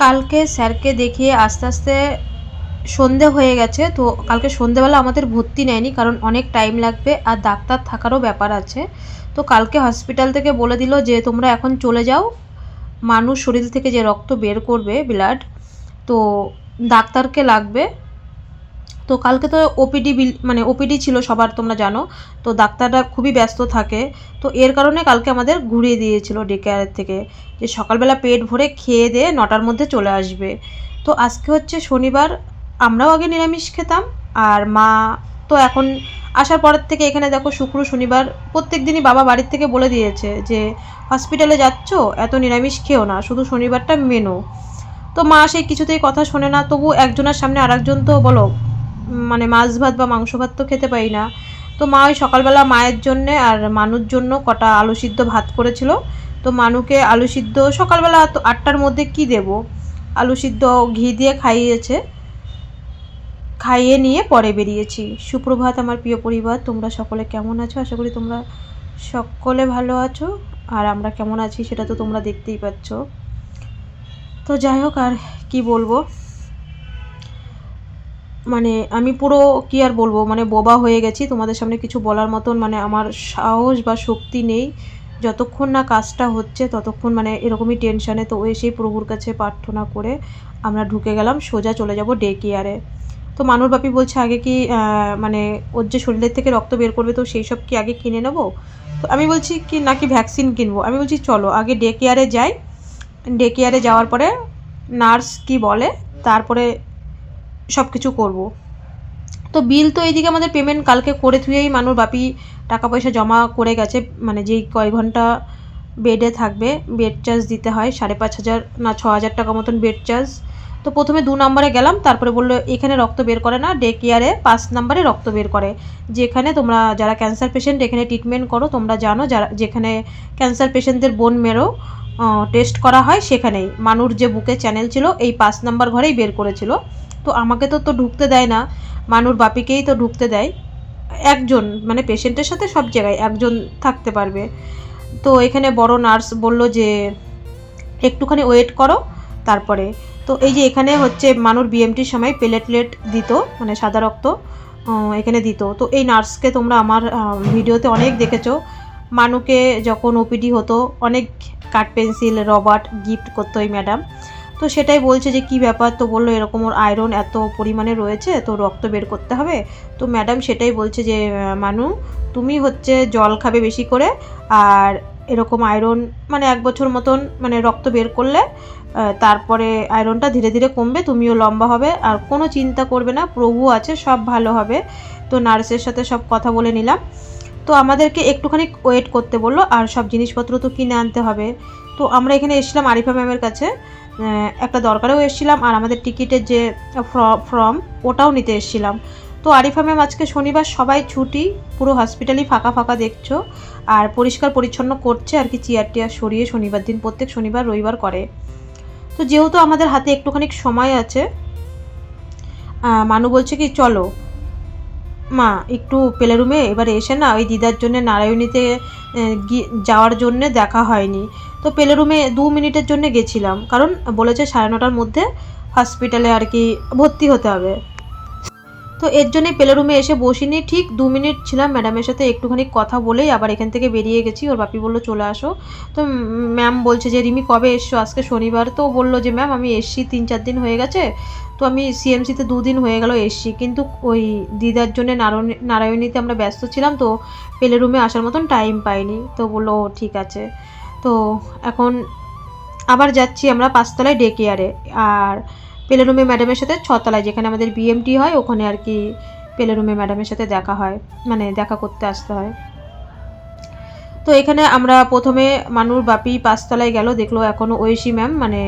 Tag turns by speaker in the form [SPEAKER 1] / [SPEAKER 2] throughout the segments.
[SPEAKER 1] কালকে স্যারকে দেখিয়ে আস্তে আস্তে সন্ধে হয়ে গেছে, তো কালকে সন্ধেবেলা আমাদের ভর্তি নেয়নি কারণ অনেক টাইম লাগবে আর ডাক্তার থাকারও ব্যাপার আছে। তো কালকে হসপিটাল থেকে বলে দিল যে, তোমরা এখন চলে যাও, মানুষ শরীর থেকে যে রক্ত বের করবে ব্লাড তো ডাক্তারকে লাগবে। তো কালকে তো ওপিডি বিল মানে ওপিডি ছিল সবার, তোমরা জানো। তো ডাক্তাররা খুবই ব্যস্ত থাকে। তো এর কারণে কালকে আমাদের ঘুরিয়ে দিয়েছিল ডে কেয়ারের থেকে যে সকালবেলা পেট ভরে খেয়ে দিয়ে নটার মধ্যে চলে আসবে। তো আজকে হচ্ছে শনিবার, আমরাও আগে নিরামিষ খেতাম। আর মা তো এখন আসার পরের থেকে এখানে দেখো শুক্র, শনিবার প্রত্যেক দিনই বাবা বাড়ির থেকে বলে দিয়েছে যে, হসপিটালে যাচ্ছ? এত নিরামিষ খেও না। শুধু শনিবারটা মেনো। তো মা সেই কিছুতেই কথা শোনে না। তবু একজনের সামনে আরেকজন তো বলো মানে মাছ ভাত বা মাংস ভাত তো খেতে পারি না। তো মা ওই সকালবেলা মায়ের জন্যে আর মানুর জন্য কটা আলু সিদ্ধ ভাত করেছিল। তো মানুকে আলু সিদ্ধ সকালবেলা তো আটটার মধ্যে কি দেব? আলু সিদ্ধ ঘি দিয়ে খাইয়েছে। খাইয়ে নিয়ে পরে বেরিয়েছি। সুপ্রভাত আমার প্রিয় পরিবার, তোমরা সকলে কেমন আছো? আশা করি তোমরা সকলে ভালো আছো। আর আমরা কেমন আছি সেটা তো তোমরা দেখতেই পাচ্ছ। তো যাই হোক, আর কি বলব? মানে আমি পুরো কি আর বলব মানে বোবা হয়ে গেছি। তোমাদের সামনে কিছু বলার মতন মানে আমার সাহস বা শক্তি নেই। যতক্ষণ না কাজটা হচ্ছে, ততক্ষণ মানে এরকমই টেনশানে। তো এসেই প্রভুর কাছে প্রার্থনা করে আমরা ঢুকে গেলাম, সোজা চলে যাব ডে কেয়ারে তো মানুর বাপি বলছে, আগে কি মানে ওর যে শরীরের থেকে রক্ত বের করবে, তো সেই সব কি আগে কিনে নেব? তো আমি বলছি, কি, নাকি ভ্যাকসিন কিনবো? আমি বলছি, চলো, আগে ডে কেয়ারে যাই। ডে কেয়ারে যাওয়ার পরে নার্স কি বলে, তারপরে সব কিছু করব। তো বিল তো এইদিকে আমাদের পেমেন্ট কালকে করে থুয়েই মানুষ বাপি টাকা পয়সা জমা করে গেছে মানে যেই কয় ঘণ্টা বেডে থাকবে বেড চার্জ দিতে হয়, সাড়ে পাঁচ হাজার না ছ হাজার টাকা মতন বেড চার্জ তো প্রথমে দু নম্বরে গেলাম, তারপরে বলল, এখানে রক্ত বের করে না ডে কেয়ারে পাঁচ নম্বরে রক্ত বের করে। যেখানে তোমরা যারা ক্যান্সার পেশেন্ট এখানে ট্রিটমেন্ট করো, তোমরা জানো যারা, যেখানে ক্যান্সার পেশেন্টদের বোন মেরো টেস্ট করা হয় সেখানেই। মানুর যে বুকে চ্যানেল ছিল, এই পাঁচ নাম্বার ঘরেই বের করেছিল। তো আমাকে তো তো ঢুকতে দেয় না। মানুর বাপিকেই তো ঢুকতে দেয়। একজন মানে পেশেন্টের সাথে সব জায়গায় একজন থাকতে পারবে। তো এখানে বড় নার্স বলল যে, একটুখানি ওয়েট করো, তারপরে। তো এই যে এখানে হচ্ছে মানুর বিএমটির সময় প্লেটলেট দিত মানে সাদা রক্ত এখানে দিত। তো এই নার্সকে তোমরা আমার ভিডিওতে অনেক দেখেছ। মানুকে যখন ওপিডি হতো, অনেক কাঠ, পেন্সিল, রবার্ট গিফট করতো এই ম্যাডাম। তো সেটাই বলছে যে, কি ব্যাপার? তো বলল, এরকম ওর আয়রন এত পরিমাণে রয়েছে, তো রক্ত বের করতে হবে? তো ম্যাডাম সেটাই বলছে যে মানু, তুমি হচ্ছে জল খাবে বেশি করে, আর এরকম আয়রন মানে এক বছর মতন মানে রক্ত বের করলে তারপরে আয়রনটা ধীরে ধীরে কমবে, তুমিও লম্বা হবে, আর কোনো চিন্তা করবে না, প্রভু আছে, সব ভালো হবে। তো নার্সের সাথে সব কথা বলে নিলাম। তো আমাদেরকে একটুখানি ওয়েট করতে বলল, আর সব জিনিসপত্র তো কিনে আনতে হবে। তো আমরা এখানে এসেছিলাম আরিফা ম্যামের কাছে। একটা দরকারেও এসেছিলাম আর আমাদের টিকিটের যে ফর্ম, ওটাও নিতে এসেছিলাম। তো আরিফা ম্যাম, আজকে শনিবার সবাই ছুটি, পুরো হসপিটালই ফাঁকা ফাঁকা দেখছ আর পরিষ্কার পরিচ্ছন্ন করছে আর কি চেয়ার টেয়ার সরিয়ে শনিবার দিন, প্রত্যেক শনিবার, রবিবার করে। তো যেহেতু আমাদের হাতে একটুখানি সময় আছে মানু বলছে কি, চলো। মা, একটু পেলে রুমে এবারে এসে না ওই দিদার জন্য নারায়ণীতে যাওয়ার জন্য দেখা হয়নি। তো পেলে রুমে দু মিনিটের জন্য গেছিলাম। কারণ বলেছে সাড়ে নটার মধ্যে হসপিটালে আর কি ভর্তি হতে হবে। তো এর জন্যই পেলে রুমে এসে বসিনি। ঠিক দু মিনিট ছিলাম ম্যাডামের সাথে একটুখানি কথা বলেই আবার এখান থেকে বেরিয়ে গেছি। ওর বাপি বলল চলে আসো। তো ম্যাম বলছে যে রিমি কবে এসছো? আজকে শনিবার। তো বলল যে ম্যাম আমি এসছি তিন চার দিন হয়ে গেছে। তো আমি সিএমসিতে দুদিন হয়ে গেল এসছি। কিন্তু ওই দিদার জন্য নারায়ণী নারায়ণীতে আমরা ব্যস্ত ছিলাম। তো পেলে রুমে আসার মতন টাইম পাইনি। তো বলল "ও, ঠিক আছে। তো এখন আবার যাচ্ছি আমরা পাঁচতলায় ডে কেয়ারে আর পেলে রুমে ম্যাডামের সাথে ছতলায়, যেখানে আমাদের বিএমটি হয়, ওখানে আর কি পেলে রুমে ম্যাডামের সাথে দেখা হয়। মানে দেখা করতে আসতে হয়। তো এখানে আমরা প্রথমে মানুর বাপি পাঁচতলায় গেল, দেখল এখনও ঐশী ম্যাম মানে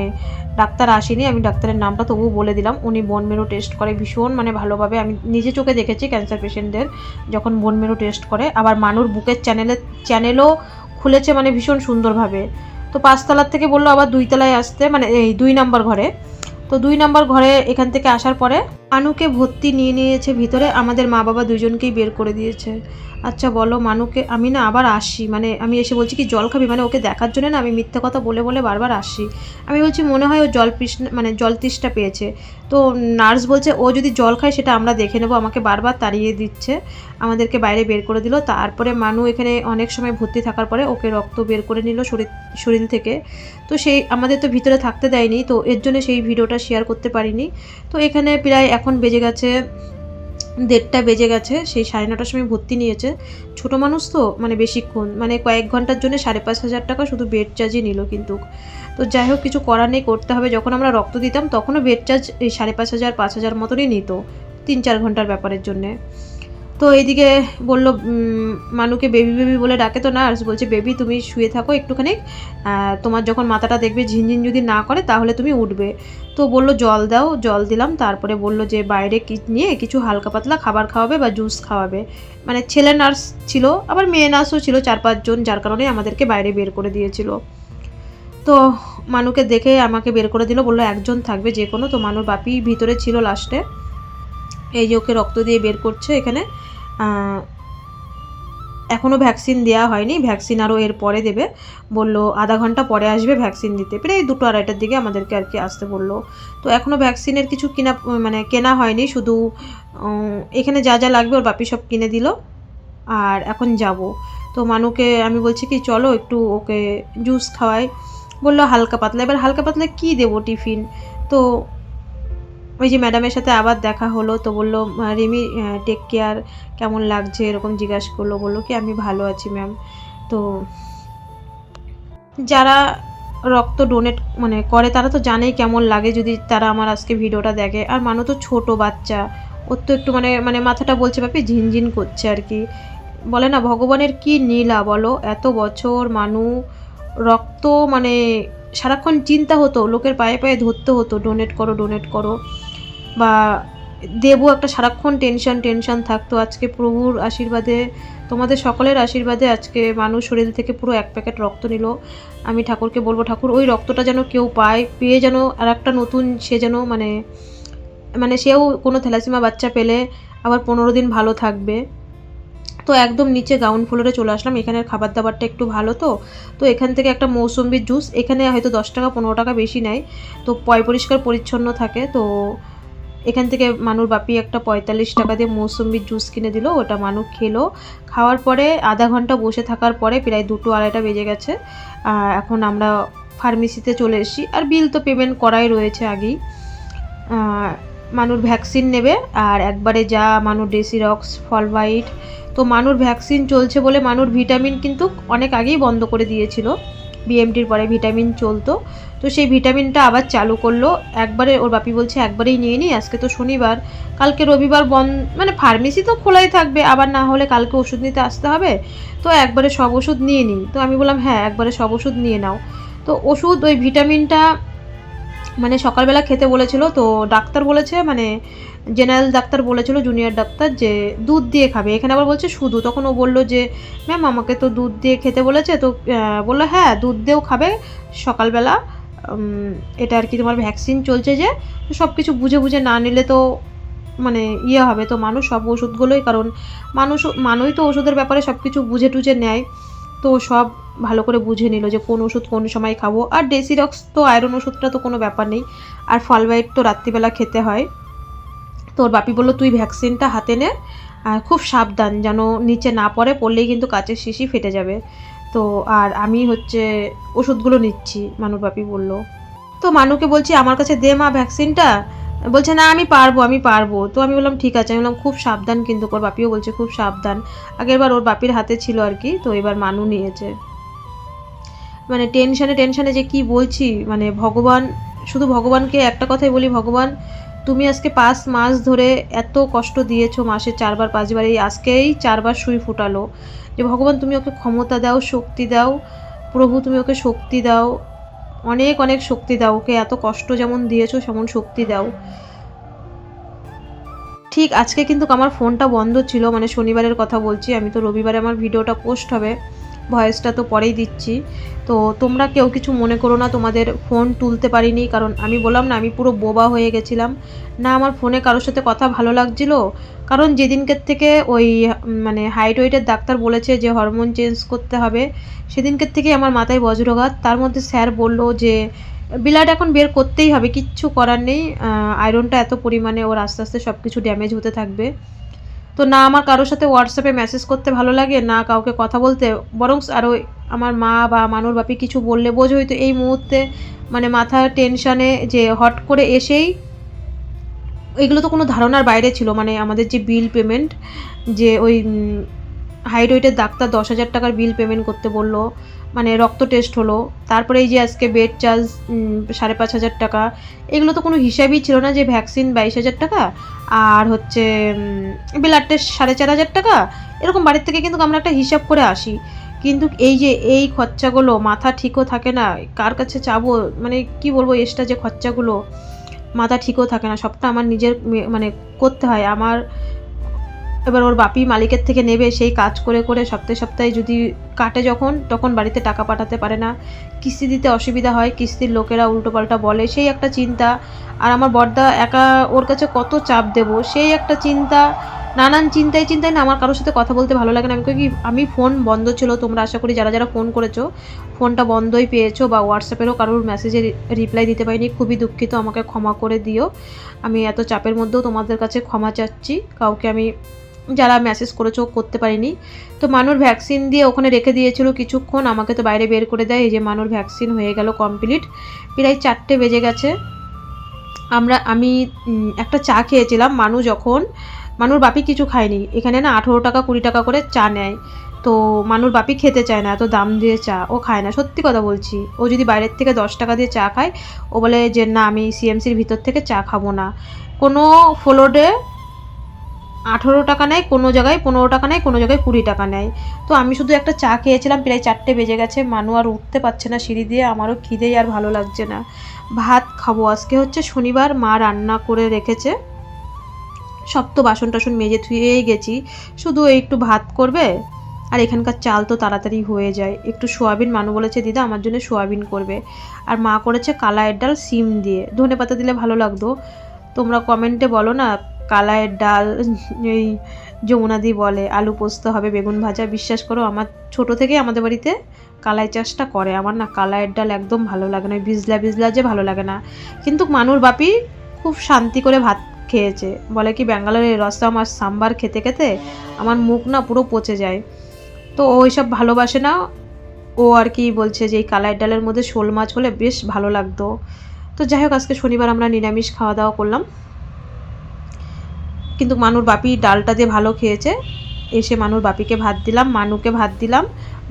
[SPEAKER 1] ডাক্তার আসেনি, আমি ডাক্তারের নামটা তবুও বলে দিলাম। উনি বোন মেরু টেস্ট করে ভীষণ মানে ভালোভাবে, আমি নিজে চোখে দেখেছি ক্যান্সার পেশেন্টদের যখন বোন মেরু টেস্ট করে। আবার মানুর বুকের চ্যানেলে চ্যানেলও খুলেছে মানে ভীষণ সুন্দরভাবে। তো পাঁচতলার থেকে বলল আবার দুই তলায় আসতে মানে এই দুই নাম্বার ঘরে। তো দুই নাম্বার ঘরে এখান থেকে আসার পরে মানুকে ভর্তি নিয়ে নিয়েছে ভিতরে, আমাদের মা বাবা দুজনকেই বের করে দিয়েছে। আচ্ছা বলো, মানুকে, আমি না আবার আসি মানে আমি এসে বলছি কি, জল খাবি? মানে ওকে দেখার জন্য না আমি মিথ্যে কথা বলে বলে বারবার আসি। আমি বলছি, মনে হয় ও জল তৃষ্ণা মানে জল তৃষ্ণা পেয়েছে। তো নার্স বলছে, ও যদি জল খায় সেটা আমরা দেখে নেব, আমাকে বারবার তাড়িয়ে দিচ্ছে, আমাদেরকে বাইরে বের করে দিল। তারপরে মানু এখানে অনেক সময় ভর্তি থাকার পরে ওকে রক্ত বের করে নিল শরীর শরীর থেকে। তো সেই, আমাদের তো ভিতরে থাকতে দেয়নি, তো এর জন্য সেই ভিডিওটা শেয়ার করতে পারিনি। তো এখানে প্রায় এখন বেজে গেছে, দেড়টা বেজে গেছে, সেই সাড়ে নটার সময় ভর্তি নিয়েছে। ছোট মানুষ তো মানে বেশিক্ষণ মানে কয়েক ঘণ্টার জন্য সাড়ে পাঁচ হাজার টাকা শুধু বেড চার্জই নিল কিন্তু। তো যাই হোক, কিছু করার নেই, করতে হবে। যখন আমরা রক্ত দিতাম, তখনও বেড চার্জ এই সাড়ে পাঁচ হাজার পাঁচ হাজার মতনই নিত, তিন চার ঘণ্টার ব্যাপারের জন্যে। তো এইদিকে বলল মানুকে বেবি বেবি বলে ডাকে তো নার্স বলছে বেবি তুমি শুয়ে থাকো একটুখানি। তোমার যখন মাথাটা দেখবে ঝিনঝিন যদি না করে, তাহলে তুমি উঠবে। তো বলল, জল দাও। জল দিলাম, তারপরে বলল যে, বাইরে কি নিয়ে কিছু হালকা পাতলা খাবার খাওয়াবে বা জুস খাওয়াবে? মানে ছেলে নার্স ছিল, আবার মেয়ে নার্সও ছিল, চার পাঁচজন যার কারণে আমাদেরকে বাইরে বের করে দিয়েছিল। তো মানুকে দেখে আমাকে বের করে দিল, বলল, একজন থাকবে যে কোনো। তো মানুর বাপি ভিতরে ছিল লাস্টে এই যে ওকে রক্ত দিয়ে বের করছে এখানে এখনও ভ্যাকসিন দেওয়া হয়নি, ভ্যাকসিন আরও এর পরে দেবে। বলল, আধা ঘণ্টা পরে আসবে ভ্যাকসিন দিতে। প্রায় এই দুটো আড়াইটার দিকে আমাদেরকে আর কি আসতে বলল। তো এখনও ভ্যাকসিনের কিছু কিনা মানে কেনা হয়নি, শুধু এখানে যা যা লাগবে ওর বাপি সব কিনে দিল, আর এখন যাব। তো মানুকে আমি বলছি কি, চলো একটু ওকে জুস খাওয়াই। বলল, হালকা পাতলা। এবার হালকা পাতলা কী দেবো টিফিন? তো ওই যে ম্যাডামের সাথে আবার দেখা হলো, তো বলল রিমি টেক কেয়ার কেমন লাগছে? এরকম জিজ্ঞাসা করল, বলল কি, আমি ভালো আছি ম্যাম তো যারা রক্ত ডোনেট মানে করে, তারা তো জানেই কেমন লাগে যদি তারা আমার আজকে ভিডিওটা দেখে। আর মানুষ তো ছোট বাচ্চা, ওর তো একটু মানে মানে মাথাটা বলছে, বাপি, ঝিনঝিন করছে আর কি। বলে, না, ভগবানের কি নীলা বলো, এত বছর মানু রক্ত মানে সারাক্ষণ চিন্তা হতো, লোকের পায়ে পায়ে ধরতে হতো ডোনেট করো ডোনেট করো। বা দেবো একটা সারাক্ষণ টেনশন টেনশন থাকতো। আজকে প্রভুর আশীর্বাদে, তোমাদের সকলের আশীর্বাদে আজকে মানুষ শরীর থেকে পুরো এক প্যাকেট রক্ত নিল। আমি ঠাকুরকে বলব, ঠাকুর, ওই রক্তটা যেন কেউ পায়, পেয়ে যেন আর একটা নতুন সে যেন মানে মানে সেও কোনো থ্যালাসিমা বাচ্চা পেলে আবার পনেরো দিন ভালো থাকবে। তো একদম নিচে গ্রাউন্ড ফ্লোরে চলে আসলাম। এখানের খাবার দাবারটা একটু ভালো তো। তো এখান থেকে একটা মৌসুম্বির জুস এখানে হয়তো দশ টাকা, পনেরো টাকা বেশি নেয়। তো পয় পরিষ্কার পরিচ্ছন্ন থাকে। তো এখান থেকে মানুর বাপি একটা পঁয়তাল্লিশ টাকা দিয়ে মৌসুম্বির জুস কিনে দিল, ওটা মানু খেলো। খাওয়ার পরে আধা ঘণ্টা বসে থাকার পরে প্রায় দুটো আড়াইটা বেজে গেছে। এখন আমরা ফার্মেসিতে চলে এসেছি। আর বিল তো পেমেন্ট করাই রয়েছে আগেই। মানুর ভ্যাকসিন নেবে, আর একবারে যা মানুর ডেসিরক্স ফলভাইট তো মানুর ভ্যাকসিন চলছে বলে মানুর ভিটামিন কিন্তু অনেক আগেই বন্ধ করে দিয়েছিল। বিএমটির পরে ভিটামিন চলতো। তো সেই ভিটামিনটা আবার চালু করল। একবারে ওর বাপি বলছে, একবারেই নিয়ে নিই আজকে তো শনিবার। কালকে রবিবার বন্ধ মানে ফার্মেসি তো খোলাই থাকবে, আবার না হলে কালকে ওষুধ নিতে আসতে হবে। তো একবারে সব ওষুধ নিয়ে নিই তো আমি বললাম হ্যাঁ একবারে সব ওষুধ নিয়ে নাও। তো ওষুধ, ওই ভিটামিনটা মানে সকালবেলা খেতে বলেছিল, তো ডাক্তার বলেছে মানে জেনারেল ডাক্তার বলেছিল জুনিয়র ডাক্তার, যে দুধ দিয়ে খাবে। এখানে আবার বলছে শুধু। তখন ও বলল যে, ম্যাম, আমাকে তো দুধ দিয়ে খেতে বলেছে। তো বলল হ্যাঁ দুধ দিয়েও খাবে সকালবেলা। এটা আর কি তোমার ভ্যাকসিন চলছে যে সব কিছু বুঝে বুঝে না নিলে তো মানে ইয়ে হবে। তো মানুষ সব ওষুধগুলোই, কারণ মানুষ মানুষই তো ওষুধের ব্যাপারে সব কিছু বুঝে টুঝে নেয়। তো সব ভালো করে বুঝে নিল যে কোন ওষুধ কোন সময় খাব। আর ডেসিরক্স তো আয়রন ওষুধটা তো কোনো ব্যাপার নেই। আর ফলবাইট তো রাত্রিবেলা খেতে হয়। তোর বাপি বলল, তুই ভ্যাকসিনটা হাতে নে। আর খুব সাবধান, যেন নিচে না পড়ে, পড়লেই কিন্তু কাচের শিশি ফেটে যাবে। তো আর আমি হচ্ছে ওষুধগুলো নিচ্ছি, মানুর বাপি বলল। তো মানুকে বলছি, আমার কাছে দে মা ভ্যাকসিনটা বলছে, না, আমি পারব আমি পারব। তো আমি বললাম, ঠিক আছে। আমি বললাম, খুব সাবধান কিন্তু। ওর বাপিও বলছে, খুব সাবধান। আগেরবার ওর বাপির হাতে ছিল আর কি, তো এবার মানু নিয়েছে। মানে টেনশনে টেনশনে যে কি বলছি মানে ভগবান, শুধু ভগবানকে একটা কথাই বলি, ভগবান, তুমি আজকে পাঁচ মাস ধরে এত কষ্ট দিয়েছ মাসে চারবার, পাঁচবার, এই আজকেই চারবার সুই ফুটালো। যে ভগবান, তুমি ওকে ক্ষমতা দাও, শক্তি দাও, প্রভু, তুমি ওকে শক্তি দাও, অনেক অনেক শক্তি দাও, ওকে এত কষ্ট যেমন দিয়েছ, সেমন শক্তি দাও। ঠিক আজকে কিন্তু আমার ফোনটা বন্ধ ছিল মানে শনিবারের কথা বলছি, আমি তো রবিবারে আমার ভিডিওটা পোস্ট হবে। ভয়েসটা তো পরেই দিচ্ছি। তো তোমরা কেউ কিছু মনে করো না, তোমাদের ফোন তুলতে পারিনি, কারণ আমি বললাম না, আমি পুরো বোবা হয়ে গেছিলাম। না, আমার ফোনে কারোর সাথে কথা ভালো লাগছিল, কারণ যেদিনকের থেকে ওই মানে হাইট ওয়েটের ডাক্তার বলেছে যে হরমোন চেঞ্জ করতে হবে, সেদিনকের থেকে আমার মাথায় বজ্রঘাত। তার মধ্যে স্যার বলল যে ব্লাড এখন বের করতেই হবে, কিচ্ছু করার নেই আয়রনটা এত পরিমাণে ওর আস্তে আস্তে সব কিছু ড্যামেজ হতে থাকবে। তো না আমার কারোর সাথে হোয়াটসঅ্যাপে মেসেজ করতে ভালো লাগে, না কাউকে কথা বলতে। বরং আরও আমার মা বা মানুর বাপি কিছু বললে বোঝো। হয়তো এই মুহূর্তে মানে মাথার টেনশানে যে হট করে এসেই এগুলো তো কোনো ধারণার বাইরে ছিল। মানে আমাদের যে বিল পেমেন্ট যে ওই হাইট ওয়েটের ডাক্তার দশ হাজার টাকার বিল পেমেন্ট করতে বলল মানে রক্ত টেস্ট হলো। তারপরে এই যে আজকে বেড চার্জ সাড়ে পাঁচ হাজার টাকা, এগুলো তো কোনো হিসাবই ছিল না যে ভ্যাকসিন বাইশ হাজার টাকা। আর হচ্ছে ব্লাড টেস্ট সাড়ে চার হাজার টাকা, এরকম বাড়ির থেকে কিন্তু আমরা একটা হিসাব করে আসি। কিন্তু এই যে, এই খরচাগুলো মাথা ঠিকও থাকে না, কার কাছে চাবো মানে কি বলব, এক্সট্রা যে খরচাগুলো, মাথা ঠিকও থাকে না, সবটা আমার নিজের মানে করতে হয়। আমার এবার ওর বাপি মালিকের থেকে নেবে, সেই কাজ করে করে সপ্তাহে সপ্তাহে যদি কাটে যখন, তখন বাড়িতে টাকা পাঠাতে পারে না। কিস্তি দিতে অসুবিধা হয়, কিস্তির লোকেরা উল্টোপাল্টা বলে। সেই একটা চিন্তা। আর আমার বর্দা একা ওর কাছে কত চাপ দেব? সেই একটা চিন্তা, নানান চিন্তায় চিন্তায় না আমার কারোর সাথে কথা বলতে ভালো লাগে না। আমি কি, আমি ফোন বন্ধ ছিল, তোমরা আশা করি যারা যারা ফোন করেছ, ফোনটা বন্ধই পেয়েছ বা হোয়াটসঅ্যাপেরও কারোর মেসেজে রিপ্লাই দিতে পারিনি। খুবই দুঃখিত, আমাকে ক্ষমা করে দিও। আমি এত চাপের মধ্যেও তোমাদের কাছে ক্ষমা চাচ্ছি। কাউকে আমি যারা মেসেজ করেছ করতে পারিনি। তো মানুর ভ্যাকসিন দিয়ে ওখানে রেখে দিয়েছিল কিছুক্ষণ, আমাকে তো বাইরে বের করে দেয়। এই যে মানুর ভ্যাকসিন হয়ে গেল কমপ্লিট প্রায় চারটে বেজে গেছে। আমরা, আমি একটা চা খেয়েছিলাম। মানু যখন, মানুর বাপি কিছু খায়নি। এখানে না আঠেরো টাকা, কুড়ি টাকা করে চা নেয়। তো মানুর বাপি খেতে চায় না, এত দাম দিয়ে চা। ও খায় না, সত্যি কথা বলছি। ও যদি বাইরের থেকে দশ টাকা দিয়ে চা খায়, ও বলে যে, না, আমি সিএমসির ভিতর থেকে চা খাব না। কোনো ফ্লোরে আঠেরো টাকা নেয়, কোনো জায়গায় পনেরো টাকা নেয়, কোনো জায়গায় কুড়ি টাকা নেয়। তো আমি শুধু একটা চা খেয়েছিলাম, প্রায় চারটে বেজে গেছে। মানু আর উঠতে পারছে না সিঁড়ি দিয়ে, আমারও খিদেই আর ভালো লাগছে না। ভাত খাব, আজকে হচ্ছে শনিবার, মা রান্না করে রেখেছে। সব তো বাসন টাসন মেজে ধুয়েই গেছি। শুধু একটু ভাত করবে, আর এখানকার চাল তো তাড়াতাড়ি হয়ে যায়। একটু সোয়াবিন, মানু বলেছে, দিদা, আমার জন্য সোয়াবিন করবে। আর মা করেছে কালায়ের ডাল, সিম দিয়ে। ধনে পাতা দিলে ভালো লাগতো। তোমরা কমেন্টে বলো না কালায়ের ডাল, এই যমুনাদি বলে, আলু পোস্ত হবে, বেগুন ভাজা, বিশ্বাস করো, আমার ছোট থেকে আমাদের বাড়িতে কালাই চাষটা করে। আমার না কালায়ের ডাল একদম ভালো লাগে না ভিজলা ভিজলা যে ভালো লাগে না। কিন্তু মানুর বাপি খুব শান্তি করে ভাত খেয়েছে। বলে কি ব্যাঙ্গালোরের রসম আর সাম্বার খেতে খেতে আমার মুখ না পুরো পচে যায়। তো ও সব ভালোবাসে না, ও আর কি বলছে যে এই কালাইয়ের ডালের মধ্যে শোল মাছ হলে বেশ ভালো লাগতো। তো যাই হোক, আজকে শনিবার আমরা নিরামিষ খাওয়া দাওয়া করলাম। কিন্তু মানুর বাপি ডালটা দিয়ে ভালো খেয়েছে, এসে মানুর বাপিকে ভাত দিলাম, মানুকে ভাত দিলাম,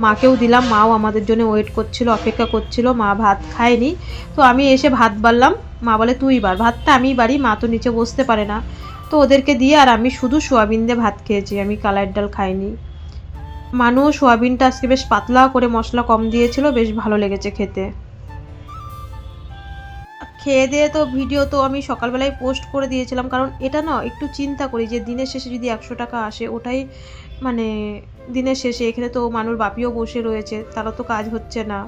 [SPEAKER 1] মাকেও দিলাম, মাও আমাদের জন্য ওয়েট করছিল, অপেক্ষা করছিল, মা ভাত খায়নি। তো আমি এসে ভাত বাড়লাম, মা বলে, তুই বার, ভাতটা আমিই বাড়ি, মা তো নিচে বসতে পারে না। তো ওদেরকে দিয়ে আর আমি শুধু সোয়াবিন দিয়ে ভাত খেয়েছি, আমি কালাইয়ের ডাল খাইনি। মানু সোয়াবিনটা আজকে বেশ পাতলা করে মশলা কম দিয়েছিল, বেশ ভালো লেগেছে খেতে। খেয়ে দিয়ে তো ভিডিও তো আমি সকালবেলায় পোস্ট করে দিয়েছিলাম। কারণ এটা না, একটু চিন্তা করি যে দিনের শেষে যদি একশো টাকা আসে, ওটাই মানে দিনের শেষে। এখানে তো মানুষ বাপিও বসে রয়েছে তারা তো কাজ হচ্ছে না।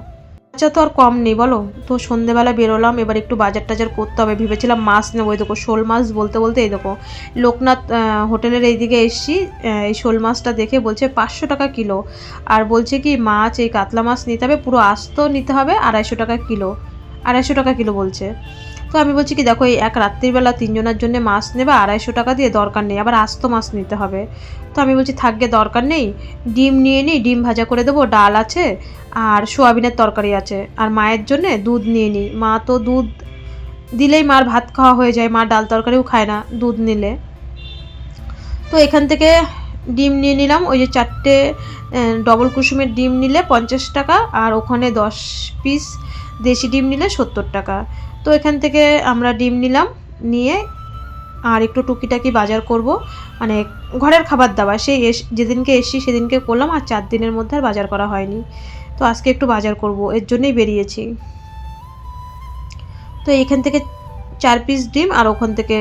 [SPEAKER 1] আচ্ছা তো আর কম নেই, বলো? তো সন্ধেবেলা বেরোলাম, এবার একটু বাজার টাজার করতে হবে। ভেবেছিলাম মাছ নেব, এই দেখো শোল মাছ বলতে বলতে এই দেখো লোকনাথ হোটেলের এইদিকে এসছি এই শোল মাছটা দেখে বলছে পাঁচশো টাকা কিলো। আর বলছে কি, মাছ, এই কাতলা মাছ নিতে হবে, পুরো আস্ত নিতে হবে, আড়াইশো টাকা কিলো। আড়াইশো টাকা কিলো বলছে। তো আমি বলছি কি, দেখো, এই এক রাত্রিবেলা তিনজনের জন্য মাছ নেবে, আড়াইশো টাকা দিয়ে দরকার নেই, আবার আস্ত মাছ নিতে হবে। তো আমি বলছি থাকবে দরকার নেই। ডিম নিয়ে নিই ডিম ভাজা করে দেবো, ডাল আছে, আর সোয়াবিনের তরকারি আছে। আর মায়ের জন্যে দুধ নিয়ে নিই মা তো দুধ দিলেই মার ভাত খাওয়া হয়ে যায়, মা ডাল তরকারিও খায় না দুধ নিলে। তো এখান থেকে ডিম নিয়ে নিলাম, ওই যে চারটে ডবল কুসুমের ডিম নিলে পঞ্চাশ টাকা, আর ওখানে দশ পিস দেশি ডিম নিলে সত্তর টাকা। তো এখান থেকে আমরা ডিম নিলাম, নিয়ে আর একটু টুকিটাকি বাজার করব। মানে ঘরের খাবার দাবার, সেই যেদিনকে এসছি সেদিনকে করলাম, আর চার দিনের মধ্যে আর বাজার করা হয়নি। তো আজকে একটু বাজার করব, এর জন্যই বেরিয়েছি। তো এখান থেকে চার পিস ডিম, আর ওখান থেকে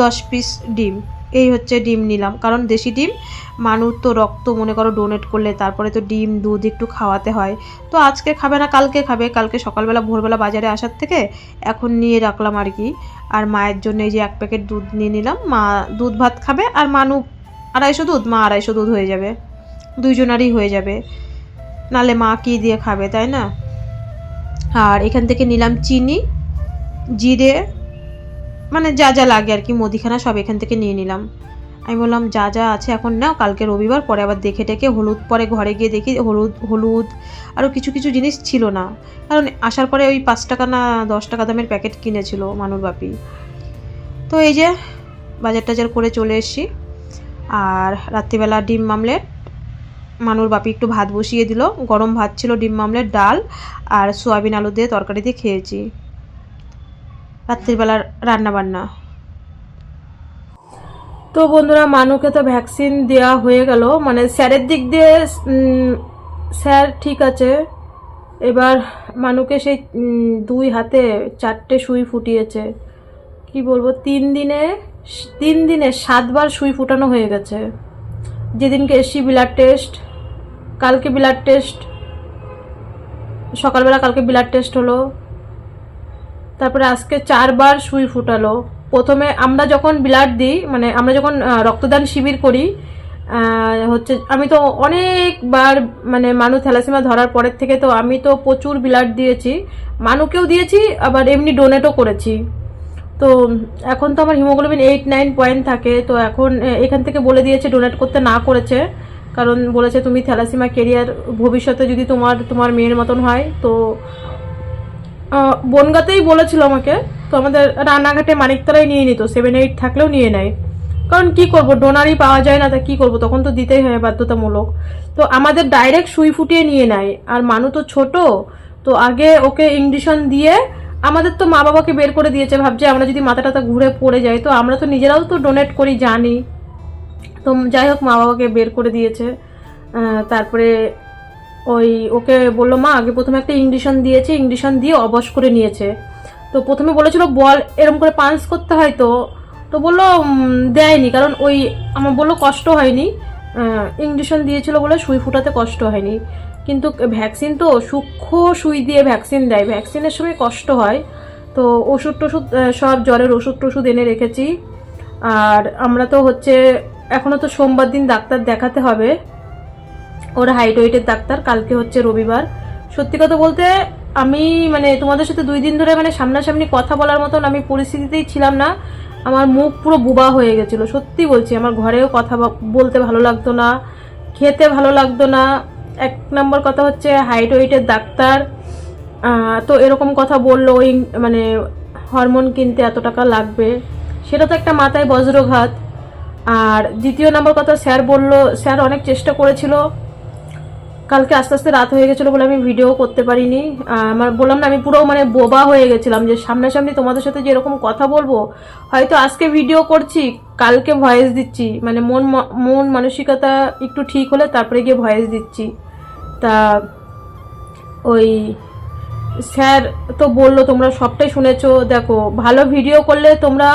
[SPEAKER 1] দশ পিস ডিম। এই হচ্ছে ডিম নিলাম। কারণ দেশি ডিম মানুষ তো রক্ত মনে করো ডোনেট করলে তারপরে তো ডিম, দুধ একটু খাওয়াতে হয়। তো আজকে খাবে না, কালকে খাবে। কালকে সকালবেলা, ভোরবেলা বাজারে আসার থেকে এখন নিয়ে রাখলাম আর কি। আর মায়ের জন্য এই যে এক প্যাকেট দুধ নিয়ে নিলাম। মা দুধ ভাত খাবে আর মানু আড়াইশো দুধ, মা আড়াইশো দুধ হয়ে যাবে। দুইজনারই হয়ে যাবে। নালে মা কী দিয়ে খাবে, তাই না? আর এখান থেকে নিলাম চিনি, জিরে মানে যা যা লাগে আর কি, মুদিখানা সব এখান থেকে নিয়ে নিলাম। আমি বললাম, যা যা আছে এখন নাও, কালকে রবিবার, পরে আবার দেখে টেকে হলুদ, পরে ঘরে গিয়ে দেখি হলুদ হলুদ, আরও কিছু কিছু জিনিস ছিল না। কারণ আসার পরে ওই পাঁচ টাকা না দশ টাকা দামের প্যাকেট কিনেছিল মানুর বাপি। তো এই যে বাজার টাজার করে চলে এসেছি। আর রাত্রিবেলা ডিম মামলেট মানুর বাপি একটু ভাত বসিয়ে দিল, গরম ভাত ছিল, ডিম মামলেট ডাল আর সোয়াবিন আলু দিয়ে তরকারি দিয়ে খেয়েছি। রাত্রিবেলার রান্না বান্না তো বন্ধুরা, মানুকে তো ভ্যাকসিন দেওয়া হয়ে গেল। মানে স্যারের দিক দিয়ে স্যার ঠিক আছে। এবার মানুকে সেই দুই হাতে চারটে সুই ফুটিয়েছে। কি বলব, তিন দিনে তিন দিনে সাতবার সুই ফুটানো হয়ে গেছে। যেদিনকে এসছি ব্লাড টেস্ট কালকে ব্লাড টেস্ট সকালবেলা কালকে ব্লাড টেস্ট হলো। তারপরে আজকে চারবার সুই ফুটালো। প্রথমে আমরা যখন ব্লাড দিই মানে আমরা যখন রক্তদান শিবির করি হচ্ছে আমি তো অনেকবার মানে মানু থ্যালাসিমা ধরার পরের থেকে তো আমি তো প্রচুর ব্লাড দিয়েছি। মানুকেও দিয়েছি, আবার এমনি ডোনেটও করেছি। তো এখন তো আমার হিমোগ্লোবিন এইট নাইন পয়েন্ট থাকে, তো এখন এখান থেকে বলে দিয়েছে ডোনেট করতে না করেছে। কারণ বলেছে তুমি থ্যালাসিমা কেরিয়ার ভবিষ্যতে যদি তোমার তোমার মেয়ের মতন হয়, তো বনগাতেই বলেছিল আমাকে, তো আমাদের রানাঘাটে মানিকতলায় নিয়ে নিত সেভেন এইট থাকলেও নিয়ে নেয়। কারণ কি করব ডোনারই পাওয়া যায় না, তা কি করব? তখন তো দিতেই হয়, বাধ্যতামূলক। তো আমাদের ডাইরেক্ট সুই ফুটিয়ে নিয়ে নেয়, আর মানু তো ছোট, তো আগে ওকে ইঞ্জেকশন দিয়ে আমাদের তো মা বাবাকে বের করে দিয়েছে, ভাবছে আমরা যদি মাথা টাথা ঘুরে পড়ে যাই, তো আমরা তো নিজেরাও তো ডোনেট করি, জানি। তো যাই হোক মা বাবাকে বের করে দিয়েছে। তারপরে ওই ওকে বলল, মা, আগে প্রথমে একটা ইঞ্জেকশন দিয়েছে, ইঞ্জেকশন দিয়ে অবশ করে নিয়েছে। তো প্রথমে বলেছিল, বল, এরম করে পাঞ্চ করতে হয় তো। তো বলল দেয়নি, কারণ ওই, আমার বলল কষ্ট হয়নি। ইঞ্জেকশন দিয়েছিল বলে সুই ফুটাতে কষ্ট হয়নি। কিন্তু ভ্যাকসিন তো, সূক্ষ্ম সুই দিয়ে ভ্যাকসিন দেয়। ভ্যাকসিনের সময় কষ্ট হয়। তো ওষুধ টষুধ সব জ্বরের ওষুধ টষুধ এনে রেখেছি। আর আমরা তো হচ্ছে এখনও তো সোমবার দিন ডাক্তার দেখাতে হবে। ওর হাইট ওয়েটের ডাক্তার, কালকে হচ্ছে রবিবার। সত্যি কথা বলতে, আমি মানে তোমাদের সাথে দুই দিন ধরে মানে সামনাসামনি কথা বলার মতন আমি পরিস্থিতিতেই ছিলাম না। আমার মুখ পুরো বুবা হয়ে গেছিল, সত্যি বলছি। আমার ঘরেও কথা বলতে ভালো লাগতো না, খেতে ভালো লাগতো না। এক নম্বর কথা হচ্ছে হাইট ওয়েটের ডাক্তার। তো এরকম কথা বলল, ওই মানে হরমোন কিনতে এত টাকা লাগবে। সেটা তো একটা মাথায় বজ্রঘাত। আর দ্বিতীয় নম্বর কথা স্যার বলল, স্যার অনেক চেষ্টা করেছিল। কালকে আস্তে আস্তে রাত হয়ে গেছিল বলে আমি ভিডিও করতে পারিনি। আমার বললাম না, আমি পুরো মানে বোবা হয়ে গেছিলাম যে সামনাসামনি তোমাদের সাথে যে এরকম কথা বলব, হয়তো আজকে ভিডিও করছি, কালকে ভয়েস দিচ্ছি। মানে মন মন মানসিকতা একটু ঠিক হলে তারপরে গিয়ে ভয়েস দিচ্ছি। তা ওই স্যার তো বলল, তোমরা সবটাই শুনেছো। দেখো, ভালো ভিডিও করলে তোমরা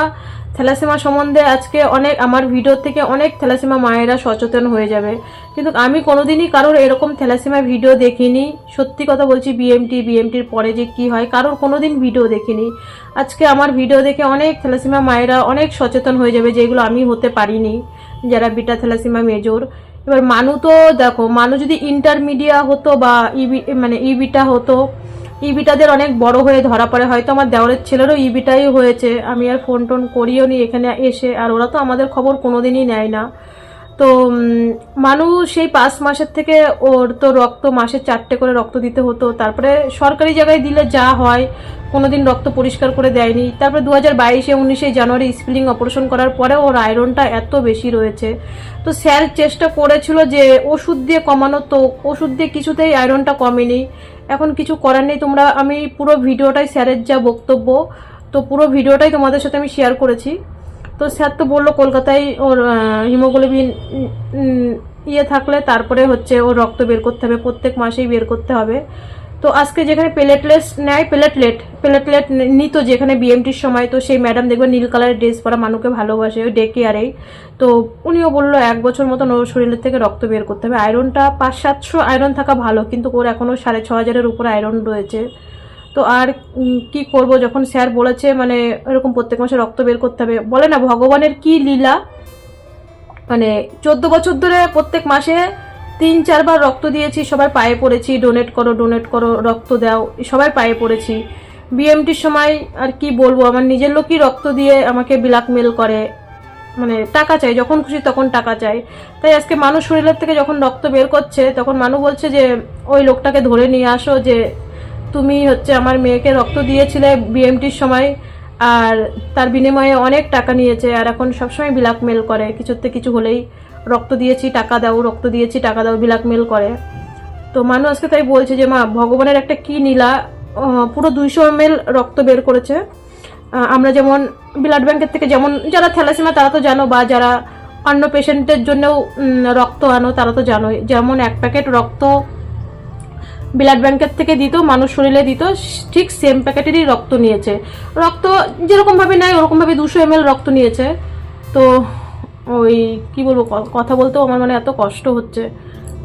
[SPEAKER 1] থ্যালাসেমা সম্বন্ধে আজকে অনেক, আমার ভিডিও থেকে অনেক থ্যালাসেমা মায়েরা সচেতন হয়ে যাবে। কিন্তু আমি কোনোদিনই কারোর এরকম থ্যালাসেমা ভিডিও দেখিনি। সত্যি কথা বলছি বিএমটি বিএমটির পরে যে কি হয়, কারোর কোনোদিন ভিডিও দেখিনি। আজকে আমার ভিডিও দেখে অনেক থ্যালাসেমা মায়েরা অনেক সচেতন হয়ে যাবে যেগুলো আমি হতে পারিনি, যারা বিটা থ্যালাসেমা মেজর এবার মানু তো দেখো, মানু যদি ইন্টারমিডিয়া হতো বা ইবি মানে ইবিটা হতো ইবিটাদের অনেক বড় হয়ে ধরা পড়ে। হয়তো আমার দেওরের ছেলেরও ইবিটাই হয়েছে। আমি আর ফোন টোন করিও নি এখানে এসে। আর ওরা তো আমাদের খবর কোনোদিনই নেয় না। তো উম, মানু সেই পাঁচ মাসের থেকে ওর তো রক্ত মাসে চারটে করে রক্ত দিতে হতো। তারপরে সরকারি জায়গায় দিলে যা হয় কোনোদিন রক্ত পরিষ্কার করে দেয়নি। তারপরে দু হাজার বাইশে উনিশে জানুয়ারি স্প্লিং অপারেশন করার পরে ওর আয়রনটা এত বেশি রয়েছে। তো স্যার চেষ্টা করেছিল যে ওষুধ দিয়ে কমানো তো ওষুধ দিয়ে কিছুতেই আয়রনটা কমেনি। এখন কিছু করার নেই। তোমরা, আমি পুরো ভিডিওটাই স্যারের যা বক্তব্য, তো পুরো ভিডিওটাই তোমাদের সাথে আমি শেয়ার করেছি। তো স্যার তো বলল কলকাতায় ওর হিমোগ্লোবিন ইয়ে থাকলে তারপরে হচ্ছে ওর রক্ত বের করতে হবে, প্রত্যেক মাসেই বের করতে হবে। তো আজকে যেখানে প্লেটলেস নেয়, প্লেটলেট প্লেটলেট নিত যেখানে বিএমটির সময়। তো সেই ম্যাডাম দেখবে নীল কালারের ড্রেস পরা মানুষকে ভালোবাসে, ওই ডে কেয়ারেই তো উনিও বলল, এক বছর মতন ওর শরীরের থেকে রক্ত বের করতে হবে। আয়রনটা পাঁচ সাতশো আয়রন থাকা ভালো, কিন্তু ওর এখনও সাড়ে ছ হাজারের উপরে আয়রন রয়েছে। তো আর কি করব যখন স্যার বলেছে মানে এরকম প্রত্যেক মাসে রক্ত বের করতে হবে। বলে না, ভগবানের কি লীলা? মানে চোদ্দ বছর ধরে প্রত্যেক মাসে তিন, চারবার রক্ত দিয়েছি সবাই পায়ে পড়েছি ডোনেট করো ডোনেট করো, রক্ত দাও সবাই পায়ে পড়েছি। বিএমটির সময় আর কি বলব, আমার নিজের লোকই রক্ত দিয়ে আমাকে ব্ল্যাকমেল করে। মানে টাকা চাই, যখন খুশি তখন টাকা চাই। তাই আজকে মানুষ শরীরের থেকে যখন রক্ত বের করছে, তখন মানুষ বলছে যে, ওই লোকটাকে ধরে নিয়ে আসো যে, তুমি হচ্ছে আমার মেয়েকে রক্ত দিয়েছিলে বিএমটির সময়, আর তার বিনিময়ে অনেক টাকা নিয়েছে, আর এখন সবসময় ব্ল্যাকমেল করে, কিছুতে কিছু হলেই রক্ত দিয়েছি, টাকা দাও, রক্ত দিয়েছি, টাকা দাও ব্ল্যাকমেল করে। তো মানু আজকে তাই বলছে যে, মা, ভগবানের একটা কি নীলা পুরো দুইশো এম রক্ত বের করেছে। আমরা যেমন ব্লাড ব্যাংকের থেকে যেমন, যারা থ্যালাসিমা তারা তো জানো, বা যারা অন্য পেশেন্টের জন্যও রক্ত আনো, তারা তো জানোই। যেমন এক প্যাকেট রক্ত ব্লাড ব্যাংকের থেকে দিত, মানুষ শরীরে দিত, ঠিক সেম প্যাকেটেরই রক্ত নিয়েছে। রক্ত যেরকমভাবে নেয়, ওরকমভাবে দুশো এম রক্ত নিয়েছে। তো ওই কি বলব কথা বলতেও আমার মানে এত কষ্ট হচ্ছে।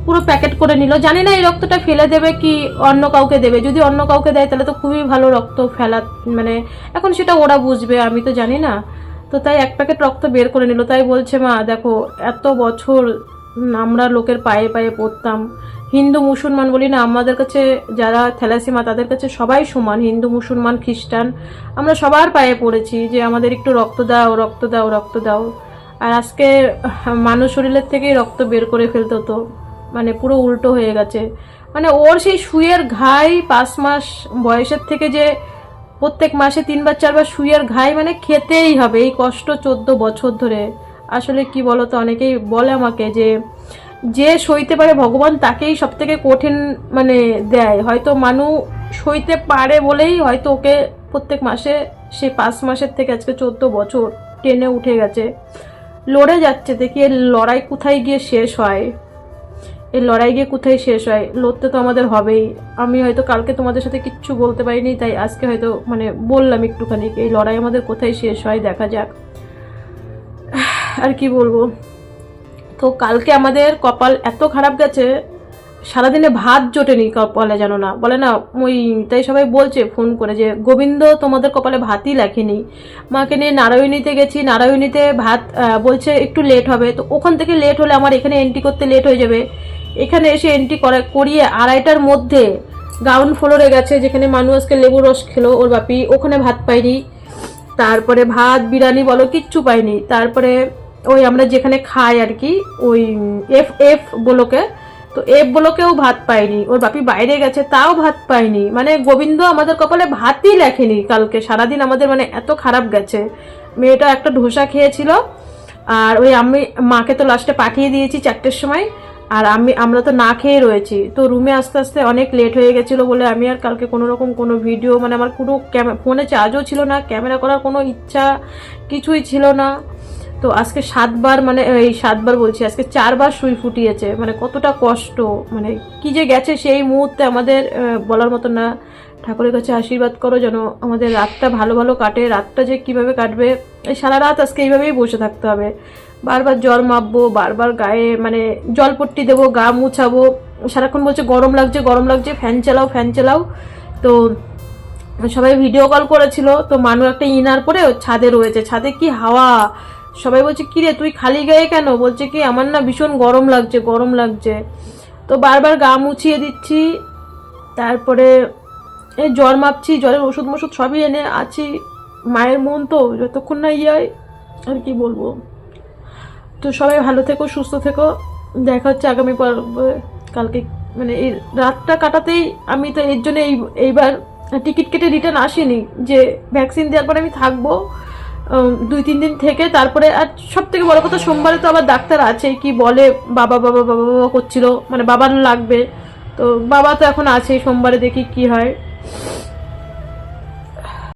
[SPEAKER 1] পুরো প্যাকেট করে নিল। জানি না এই রক্তটা ফেলে দেবে কি অন্য কাউকে দেবে। যদি অন্য কাউকে দেয় তাহলে তো খুবই ভালো রক্ত ফেলা মানে এখন সেটা ওরা বুঝবে, আমি তো জানি না। তো তাই এক প্যাকেট রক্ত বের করে নিল। তাই বলছে, মা, দেখো, এত বছর আমরা লোকের পায়ে পায়ে পড়তাম। হিন্দু মুসলমান বলি না, আমাদের কাছে যারা থ্যালাসিমা, তাদের কাছে সবাই সমান। হিন্দু মুসলমান, খ্রিস্টান, আমরা সবার পায়ে পড়েছি যে আমাদের একটু রক্ত দাও রক্ত দাও রক্ত দাও। আর আজকে, মানুষ শরীরের থেকেই রক্ত বের করে ফেলতে হতো মানে পুরো উল্টো হয়ে গেছে। মানে ওর সেই সুয়ের ঘাই পাঁচ মাস বয়সের থেকে যে প্রত্যেক মাসে তিনবার, চারবার সুইয়ের ঘাই মানে খেতেই হবে। এই কষ্ট চোদ্দ বছর ধরে। আসলে কি বলো তো অনেকেই বলে আমাকে যে যে সইতে পারে ভগবান তাকেই সব থেকে কঠিন মানে দেয়। হয়তো মানু সইতে পারে বলেই হয়তো ওকে প্রত্যেক মাসে, সে পাঁচ মাসের থেকে আজকে চোদ্দ বছর টেনে উঠে গেছে। লড়ে যাচ্ছে, দেখি এর লড়াই কোথায় গিয়ে শেষ হয়। এই লড়াই গিয়ে কোথায় শেষ হয়? লড়তে তো আমাদের হবেই। আমি হয়তো কালকে তোমাদের সাথে কিচ্ছু বলতে পারিনি, তাই আজকে হয়তো মানে বললাম একটুখানি এই লড়াই আমাদের কোথায় শেষ হয়, দেখা যাক। আর কি বলব? তো কালকে আমাদের কপাল এত খারাপ গেছে সারাদিনে ভাত জোটেনি কপালে, জানো না? বলে না, ওই তাই সবাই বলছে, ফোন করে যে, গোবিন্দ, তোমাদের কপালে ভাতই লেখেনি। মাকে নিয়ে নারায়ণীতে গেছি, নারায়ণীতে ভাত বলছে একটু লেট হবে। তো ওখান থেকে লেট হলে আমার এখানে এন্ট্রি করতে লেট হয়ে যাবে। এখানে এসে এন্ট্রি করা, করিয়ে আড়াইটার মধ্যে গ্রাউন্ড ফ্লোরে গেছে, যেখানে মানুষ আজকে লেবু রস খেলো, ওর বাপি। ওখানে ভাত পাইনি। তারপরে ভাত, বিরিয়ানি বলো, কিচ্ছু পাইনি। তারপরে ওই আমরা যেখানে খাই আর কি, ওই এফ এফ বলোকে তো এফ বলোকেও ভাত পাইনি, ওর বাপি বাইরে গেছে, তাও ভাত পাইনি। মানে গোবিন্দ আমাদের কপালে ভাতই লেখেনি কালকে, সারাদিন আমাদের মানে এত খারাপ গেছে। মেয়েটা একটা ধোসা খেয়েছিল, আর ওই আমি, মাকে তো লাস্টে পাঠিয়ে দিয়েছি চারটের সময়, আর আমি, আমরা তো না খেয়ে রয়েছি। তো রুমে আস্তে আস্তে অনেক লেট হয়ে গেছিল বলে আমি আর কালকে কোনো রকম কোনো ভিডিও মানে আমার কোনো ক্যামে ফোনে চার্জও ছিল না ক্যামেরা করার কোনো ইচ্ছা কিছুই ছিল না। তো আজকে সাতবার মানে এই সাতবার বলছি, আজকে চারবার সুই ফুটিয়েছে। মানে কতটা কষ্ট মানে কি যে গেছে সেই মুহূর্তে আমাদের বলার মতো না। ঠাকুরের কাছে আশীর্বাদ করো যেন আমাদের রাতটা ভালো ভালো কাটে, রাতটা যে কীভাবে কাটবে, এই সারা রাত আজকে এইভাবেই বসে থাকতে হবে। বারবার জল মাপবো, বারবার গায়ে মানে জলপট্টি দেবো, গা মুছাবো। সারাক্ষণ বলছে, গরম লাগছে গরম লাগছে, ফ্যান চালাও ফ্যান চালাও। তো সবাই ভিডিও কল করেছিল, তো মানু একটা ইনার পরে ছাদে রয়েছে। ছাদে কি হাওয়া? সবাই বলছে কি রে তুই খালি গায়ে কেন? বলছে কি, আমার না ভীষণ গরম লাগছে গরম লাগছে। তো বারবার গা মুছিয়ে দিচ্ছি, তারপরে এই জ্বর মাপছি, জ্বরের ওষুধ মষুধ সবই এনে আছি। মায়ের মন তো যতক্ষণ না ইয়ে হয়, আর কি বলব। তো সবাই ভালো থেকো, সুস্থ থেকো। দেখা হচ্ছে আগামী পর্বে। কালকে মানে এই রাতটা কাটাতেই আমি তো এর জন্য এই, এইবার টিকিট কেটে রিটার্ন আসিনি যে ভ্যাকসিন দেওয়ার পরে আমি থাকব। দুই, তিন দিন থেকে তারপরে আর সব থেকে বড় কথা সোমবারে তো আবার ডাক্তার আছে, কি বলে বাবা বাবা বাবা বাবা করছিল মানে বাবার লাগবে। তো বাবা তো এখন আছে, সোমবারে দেখি কি হয়।